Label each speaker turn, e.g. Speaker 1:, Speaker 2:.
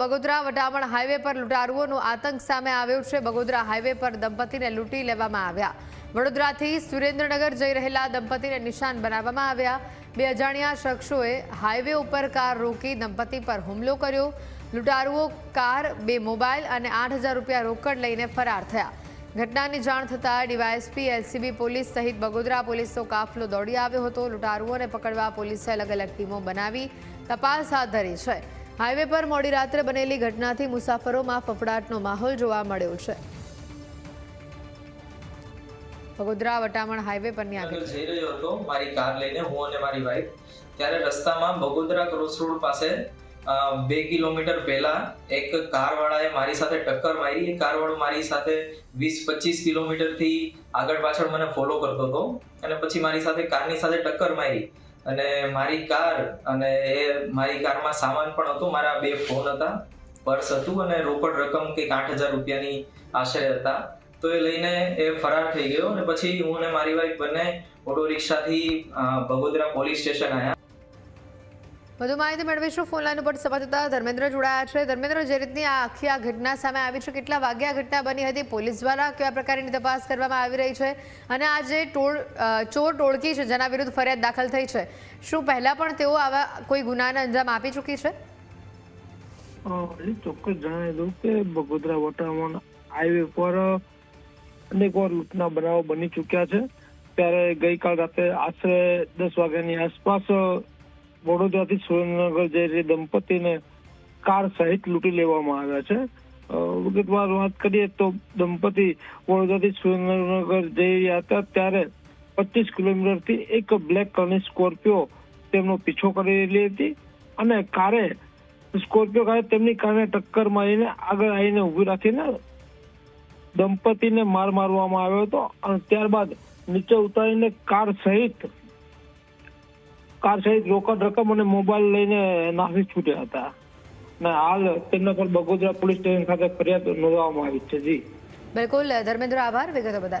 Speaker 1: Bagodara Vataman highway પર લૂંટારુઓનો આતંક સામે આવ્યો છે. બગોદરા હાઈવે પર દંપતીને લૂંટી લેવામાં આવ્યા. વડોદરાથી સુરેન્દ્રનગર જઈ રહેલા દંપતીને નિશાન બનાવવામાં આવ્યા. બે અજાણ્યા શખ્સોએ હાઈવે ઉપર કાર રોકી દંપતી પર હુમલો કર્યો. લૂંટારુઓ કાર, બે મોબાઈલ અને આઠ રૂપિયા રોકડ લઈને ફરાર થયા. ઘટનાની જાણ થતાં ડીવાયએસપી, એલસીબી પોલીસ સહિત બગોદરા પોલીસનો કાફલો દોડી આવ્યો હતો. લૂંટારુઓને પકડવા પોલીસે અલગ અલગ ટીમો બનાવી તપાસ હાથ ધરી છે. હાઈવે પર મોડી રાત્રે બનેલી ઘટનાથી મુસાફરોમાં ફફડાટનો માહોલ જોવા મળ્યો છે. બગોદરા વટામણ હાઈવે પરની
Speaker 2: આગળ. જઈ રહ્યો હતો. મારી કાર લઈને હું અને મારી વાઈફ ત્યારે રસ્તામાં બગોદરા ક્રોસ રોડ પાસે બે કિલોમીટર પહેલા એક કાર વાળાએ મારી સાથે ટક્કર મારી. એ કાર વાળો મારી સાથે વીસ પચીસ કિલોમીટરથી આગળ પાછળ મને ફોલો કરતો હતો અને પછી મારી સાથે કારની સાથે ટક્કર મારી. અને મારી કાર અને એ મારી કારમાં સામાન પણ હતો. મારા બે ફોન હતા. પર્સ હતું અને રોકડ રકમ કંઈક આઠ હજાર રૂપિયાની આશરે હતા. તો એ લઈને એ ફરાર થઈ ગયો અને પછી હું અને મારી વાઈફ બંને ઓટો રિક્ષાથી બગોદરા પોલીસ સ્ટેશન આવ્યા
Speaker 1: વધુ માહિતી મેળવીશું. ફોન લાઈન ઉપર સંવાદદાતા ધર્મેન્દ્ર જોડાયા છે. ધર્મેન્દ્ર, જે રીતની આ આખી આ ઘટના સામે આવી છે, કેટલા વાગ્યા ઘટના બની હતી, પોલીસ દ્વારા કેવા પ્રકારની તપાસ કરવામાં આવી રહી છે? અને આ જે ટોળ ચોર ટોળકી છે, જેના વિરુદ્ધ ફરિયાદ દાખલ થઈ છે, શું પહેલા પણ તેઓ આવા કોઈ ગુનાને અંજામ આપી ચૂકી છે?
Speaker 3: ચોક્કસ જણાવી દઉં કે બગોદરા વોટરમોન હાઈવે પર અનેક વાર લૂંટના બનાવો બની ચૂક્યા છે. ત્યારે ગઈકાલ રાતે આશરે દસ વાગ્યાની આસપાસ વડોદરાથી સુરેન્દ્રનગર જઈ રહી દંપતીને કાર સહિત લૂંટી લેવામાં આવ્યા છે. વિગતવાર વાત કરીએ તો દંપતી વડોદરાથી સુરેન્દ્રનગર જઈ રહ્યા હતા ત્યારે પચીસ કિલોમીટરથી એક બ્લેક કલરની સ્કોર્પિયો તેમનો પીછો કરી રહેલી હતી અને કારે સ્કોર્પિયો કારે તેમની કારને ટક્કર મારીને આગળ આવીને ઊભી રાખીને દંપતીને માર મારવામાં આવ્યો હતો અને ત્યારબાદ નીચે ઉતારીને કાર સહિત કાર સહિત રોકડ રકમ અને મોબાઈલ લઈને નાસી છૂટ્યા હતા. અને હાલ તેમના પર બગોદરા પોલીસ સ્ટેશન ખાતે ફરિયાદ નોંધવામાં આવી છે. જી.
Speaker 1: બિલકુલ, ધર્મેન્દ્ર, આભાર. વિગતો બદલ.